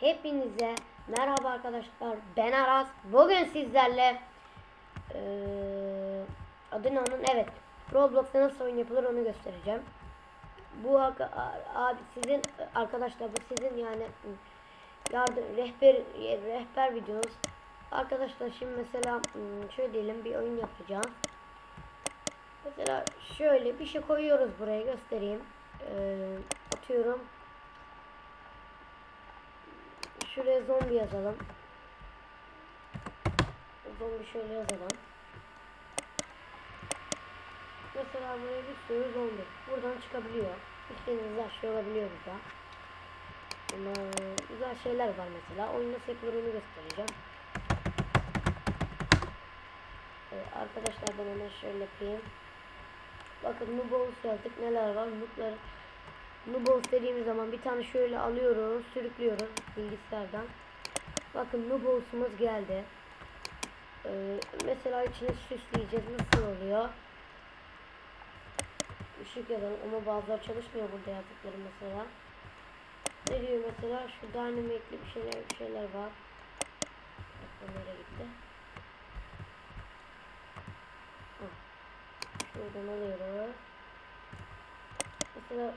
Hepinize merhaba arkadaşlar. Ben Aras. Bugün sizlerle eee adı onun? Evet. Roblox'ta nasıl oyun yapılır onu göstereceğim. Bu abi sizin arkadaşlar bu sizin yani yardım rehber rehber videonuz. Arkadaşlar şimdi mesela ım, şöyle diyelim bir oyun yapacağız. Mesela şöyle bir şey koyuyoruz buraya göstereyim. Eee, atıyorum. Şuraya zombi yazalım. Zombi şöyle yazalım. Mesela buraya bir sürü zombi. Buradan çıkabiliyor. İstediğiniz her şey olabiliyor burada. Ama güzel şeyler var mesela. Oyun nasıl göstereceğim. Ee, arkadaşlar ben hemen şöyle yapayım. Bakın Nubos yazdık. Neler var? Noob'lar Nubos dediğimiz zaman bir tane şöyle alıyoruz, sürüklüyoruz bilgisayardan. Bakın Nubos'umuz geldi. Ee, mesela içini süsleyeceğiz. Nasıl oluyor? Işık yazalım ama bazıları çalışmıyor burada yazdıkları mesela. Ne diyor mesela? Şu dynamic'li bir şeyler bir şeyler var. Nereye gitti? Şuradan alıyoruz. Mesela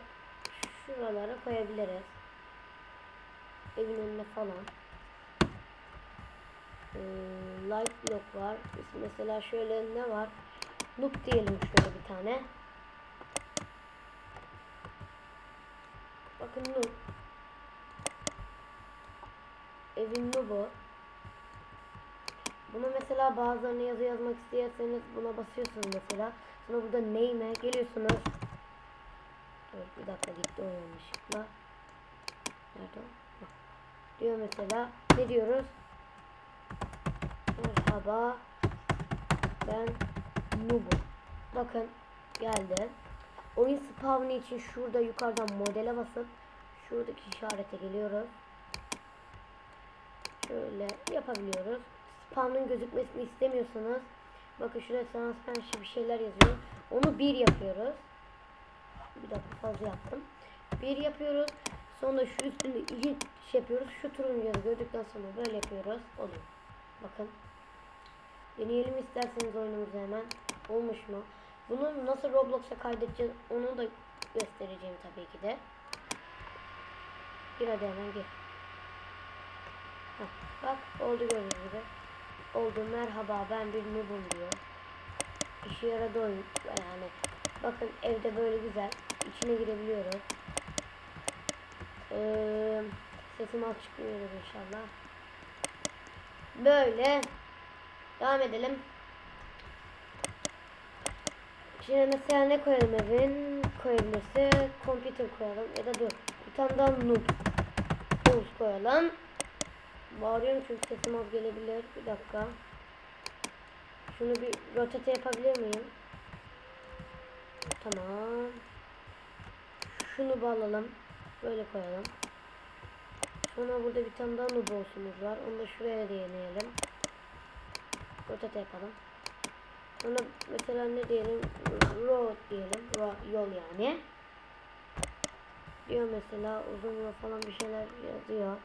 şuralara koyabiliriz. Evin önüne falan. Ee, light block var. Mesela şöyle ne var? Noob diyelim şöyle bir tane. Bakın noob. Evin noob'u. Buna mesela bazılarını yazı yazmak isterseniz buna basıyorsunuz mesela. Sonra burada name'e geliyorsunuz. Dur bir dakika gitti o yanlışlıkla. Nerede o? Hah. Diyor mesela. Ne diyoruz? Merhaba. Ben Nubu. Bakın geldi. Oyun spawnı için şurada yukarıdan modele basıp şuradaki işarete geliyoruz. Şöyle yapabiliyoruz. Spawn'ın gözükmesini istemiyorsanız bakın şurada transparency bir şeyler yazıyor. Onu bir yapıyoruz. Bir dakika fazla yaptım. Bir yapıyoruz. Sonra şu üstünde iki şey yapıyoruz. Şu turuncu yazı gördükten sonra böyle yapıyoruz. Oluyor. Bakın. Deneyelim isterseniz oyunumuzu hemen. Olmuş mu? Bunu nasıl Roblox'a kaydedeceğiz onu da göstereceğim tabii ki de. Gir hadi hemen gir. Heh, bak oldu gördüğünüz gibi. Oldu merhaba ben bir noobum diyor. İşe yaradı oyun. Yani bakın evde böyle güzel. İçine girebiliyoruz. Ee, sesim az çıkmıyor inşallah. Böyle. Devam edelim. Şimdi mesela ne koyalım evin? Koyabilirse computer koyalım ya da dur. Bir tane daha noob. Tools koyalım. Bağırıyorum çünkü sesim az gelebilir. Bir dakika. Şunu bir rotate yapabilir miyim? Tamam. Şunu bağlayalım. Böyle koyalım. Sonra burada bir tane daha noob olsunuz var. Onu da şuraya deneyelim. Rotate yapalım. Sonra mesela ne diyelim? Road diyelim. Ro- yol yani. Diyor mesela uzun yol falan bir şeyler yazıyor.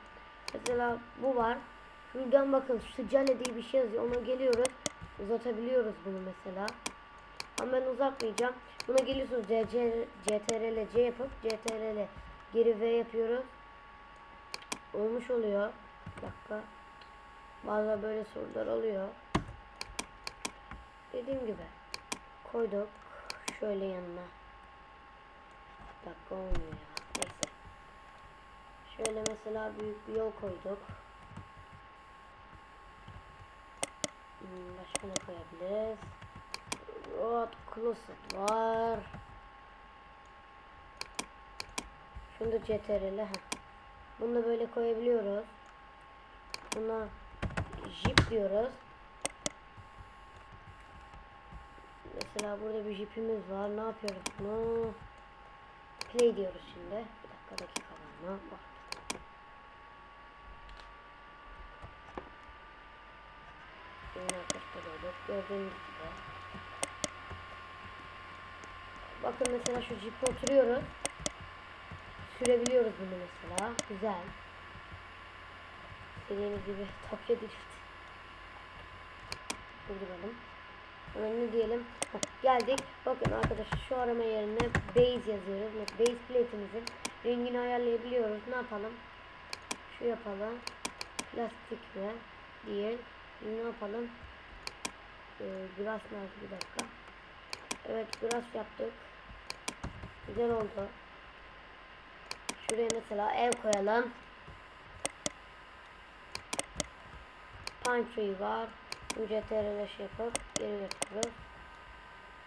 Mesela bu var. Şuradan bakın sıcale diye bir şey yazıyor. Ona geliyoruz. Uzatabiliyoruz bunu mesela. Ama ben uzatmayacağım. Buna geliyorsunuz CTRL C yapıp CTRL geri V yapıyoruz. Olmuş oluyor. Bir dakika. Bazen böyle sorular oluyor. Dediğim gibi koyduk şöyle yanına. Bir dakika olmuyor ya. Neyse. Şöyle mesela büyük bir yol koyduk. Hmm, Başka ne koyabiliriz? Road closet var. Şunu da CTRL. heh. Bunu da böyle koyabiliyoruz. Buna jip diyoruz. Mesela burada bir jipimiz var. Ne yapıyoruz bunu? Play diyoruz şimdi. Bir dakika dakika var mı? Bak. Arkadaşlar gördük. Gördüğünüz gibi. Bakın mesela şu jipe oturuyoruz. Sürebiliyoruz bunu mesela. Güzel. İstediğiniz gibi Tokyo Drift. Durduralım. Sonra ne diyelim? Geldik. Bakın arkadaşlar şu arama yerine base yazıyoruz. Base plate'imizin rengini ayarlayabiliyoruz. Ne yapalım? Şu yapalım. Plastik mi? Değil. Ne yapalım? Ee, nerede? Bir dakika. Evet grass yaptık. Güzel oldu. Şuraya mesela ev koyalım. Tree var. CTRL yapıp geri götürürüz.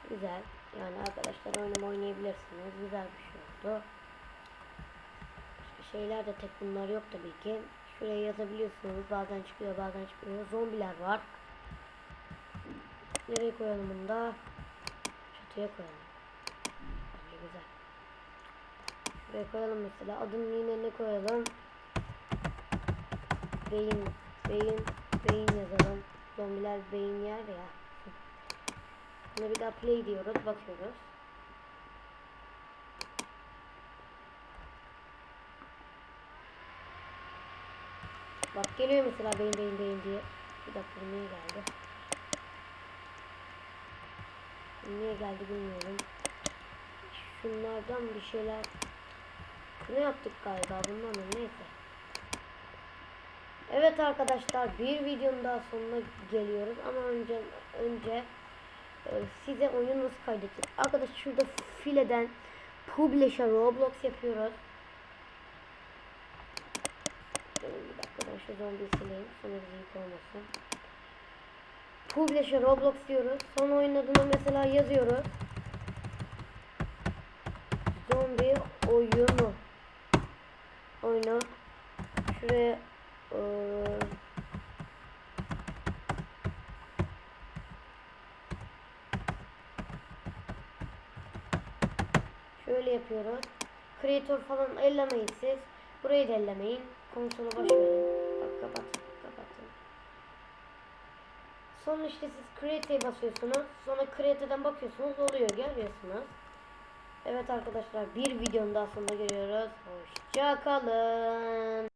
Güzel. Yani arkadaşlar oyunu oynayabilirsiniz. Güzel bir şey oldu. Başka şeyler de tek bunlar yok tabii ki. Şuraya yazabiliyorsunuz. Bazen çıkıyor bazen çıkmıyor. Zombiler var. Nereye koyalım bunu da? Çatıya koyalım. Bence güzel. Şuraya koyalım mesela. Adını yine ne koyalım? Beyin. Beyin. Beyin yazalım. Zombiler beyin yer ya. Buna bir daha play diyoruz. Bakıyoruz. Bak geliyor mesela beyin beyin beyin diye. Bir dakika niye geldi? Bu Niye geldi bilmiyorum. Şunlardan bir şeyler ne yaptık galiba bundan da neyse. Evet arkadaşlar bir videonun daha sonuna geliyoruz ama önce önce e, size oyun nasıl kaydettik. Arkadaşlar şurada fileden Publisher Roblox yapıyoruz. Bir dakika ben şu zombiyi sileyim. Sonra bizi yük olmasın. Publisher Roblox diyoruz. Sonra oyun adını mesela yazıyoruz. Zombi oyunu. Oyunu. Şuraya eee, Şöyle yapıyoruz. Creator falan ellemeyin siz. Burayı da ellemeyin. Konsolu boş Sonra işte siz Create'e basıyorsunuz. Sonra Create'den bakıyorsunuz. Oluyor. Görüyorsunuz. Evet arkadaşlar bir videonun daha sonuna geliyoruz. Hoşça kalın.